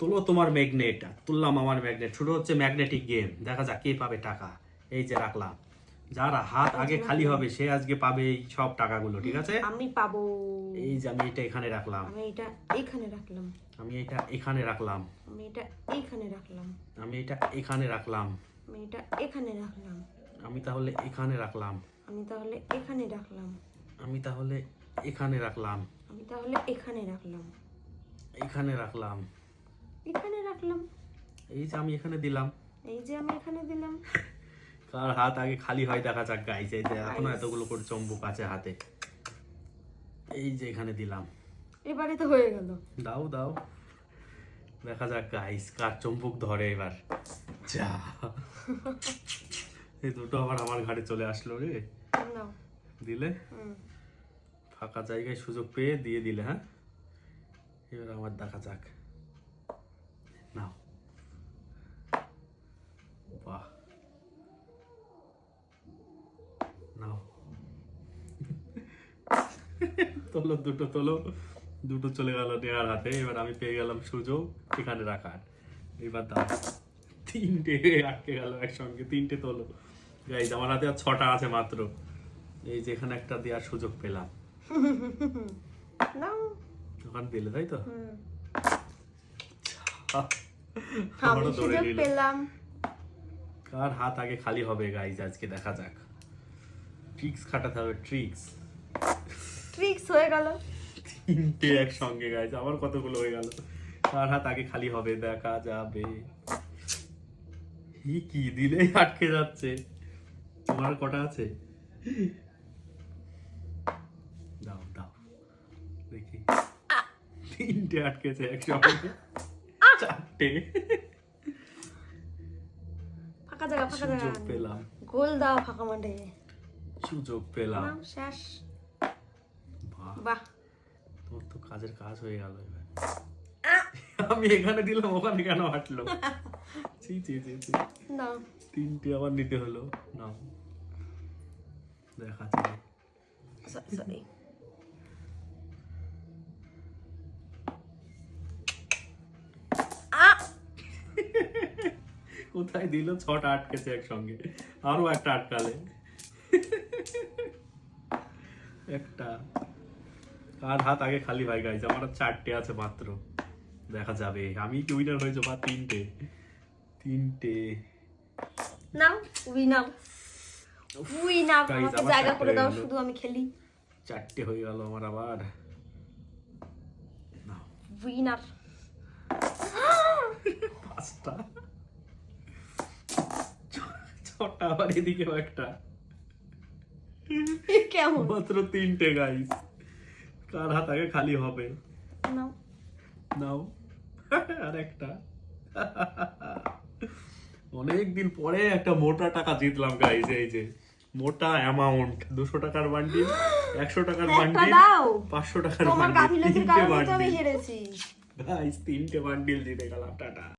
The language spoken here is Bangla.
তোলো তোমার ম্যাগনেট তুললাম আমার ম্যাগনেট শুরু হচ্ছে ম্যাগনেটিক গেম দেখা যাক কে পাবে টাকা এই যে রাখলাম যার হাত আগে খালি হবে সে আজকে পাবে এই সব টাকাগুলো ঠিক আছে আমি পাবো এই যে আমি এটা এখানে রাখলাম আমি এটা এখানে রাখলাম আমি এটা এখানে রাখলাম আমি এটা এইখানে রাখলাম আমি এটা এখানে রাখলাম আমি এটা এখানে রাখলাম আমি তাহলে এখানে রাখলাম আমি তাহলে এখানে রাখলাম আমি তাহলে এখানে রাখলাম আমি তাহলে এখানে রাখলাম এখানে রাখলাম এখানে রাখলাম। এই যে আমি এখানে দিলাম। এই যে আমি এখানে দিলাম। কার হাত আগে খালি হয় দেখা যাক গাইছে এই যে এখনও এতগুলো করে চম্বুক আছে হাতে। এই যে এখানে দিলাম। এবারে তো হয়ে গেল। দাও দাও। দেখা যাক গাইস কার চম্বুক ধরে এবার। যা। এই দুটো আবার আমার ঘাড়ে চলে আসলো রে। নাও। দিলে। ফাঁকা জায়গায় সুযোগ পেয়ে দিয়ে দিলে হ্যাঁ? এবার আমার দেখা যাক। নাও বাহ নাও তোলো দুটো তোলো। দুটো চলে গেল নেওয়ার হাতে। এবার আমি পেয়ে গেলাম সুযোগ। এখানে রাখার এবার দাও। তিনটে আটকে গেল একসঙ্গে। তিনটে তোলো। গাইজ আমার হাতে আর ছটা আছে মাত্র। এই যে এখানে একটা দেওয়ার সুযোগ পেলাম। ওখানে দিলে তাই তো। আমি সুযোগ পেলাম। কার হাত আগে খালি হবে গাইজ আজকে দেখা যাক। ট্রিক্স খাটাতে হবে ট্রিক্স ট্রিক্স হয়ে গেল। তিনটে একসঙ্গে গাইজ আমার কতগুলো হয়ে গেল? কার হাত আগে খালি হবে দেখা যাবে। ই কি দিলেই আটকে যাচ্ছে। তোমার কটা আছে? দাও দাও। দেখি। তিনটে আটকেছে একসঙ্গে। চারটে। ফাঁকা জায়গা ফাঁকা জায়গা। পেলাম। গোল দাও ফাঁকা মাঠে। সুযোগ পেলাম। শেষ। বাহ। তোর তো কাজের কাজ হয়ে গেল এবার। আমি এখানে দিলাম ওখানে কেন হাঁটলো? ছি ছি ছি ছি। নাও। তিনটে আবার নিতে হলো। নাও। দেখাচ্ছি। সরি কোথায় দিল? ছটা আটকেছে একসঙ্গে। আরও একটা আটকালে। একটা। কার হাত আগে খালি ভাই গাইছে আমার চারটে আছে মাত্র। দেখা যাবে। আমি কি উইনার হয়েছে বা তিনটে? তিনটে। Now we now. We now আমাকে জায়গা করে দাও শুধু আমি খেলি। চারটে হয়ে গেল আমার আবার। নাও। উইনার পাঁচটা। ছটা আবার এদিকেও একটা। কেমন? মাত্র তিনটে গাইস কার হাত আগে খালি হবে? নাও। নাও। আর একটা। অনেকদিন পরে একটা মোটা টাকা জিতলাম গাইস এই যে। মোটা অ্যামাউন্ট দুশো টাকার বান্ডিল একশো টাকার বান্ডিল পাঁচশো টাকার বান্ডিল তিনটে বান্ডিল গাইস তিনটে বান্ডিল জিতে গেলাম টাটা।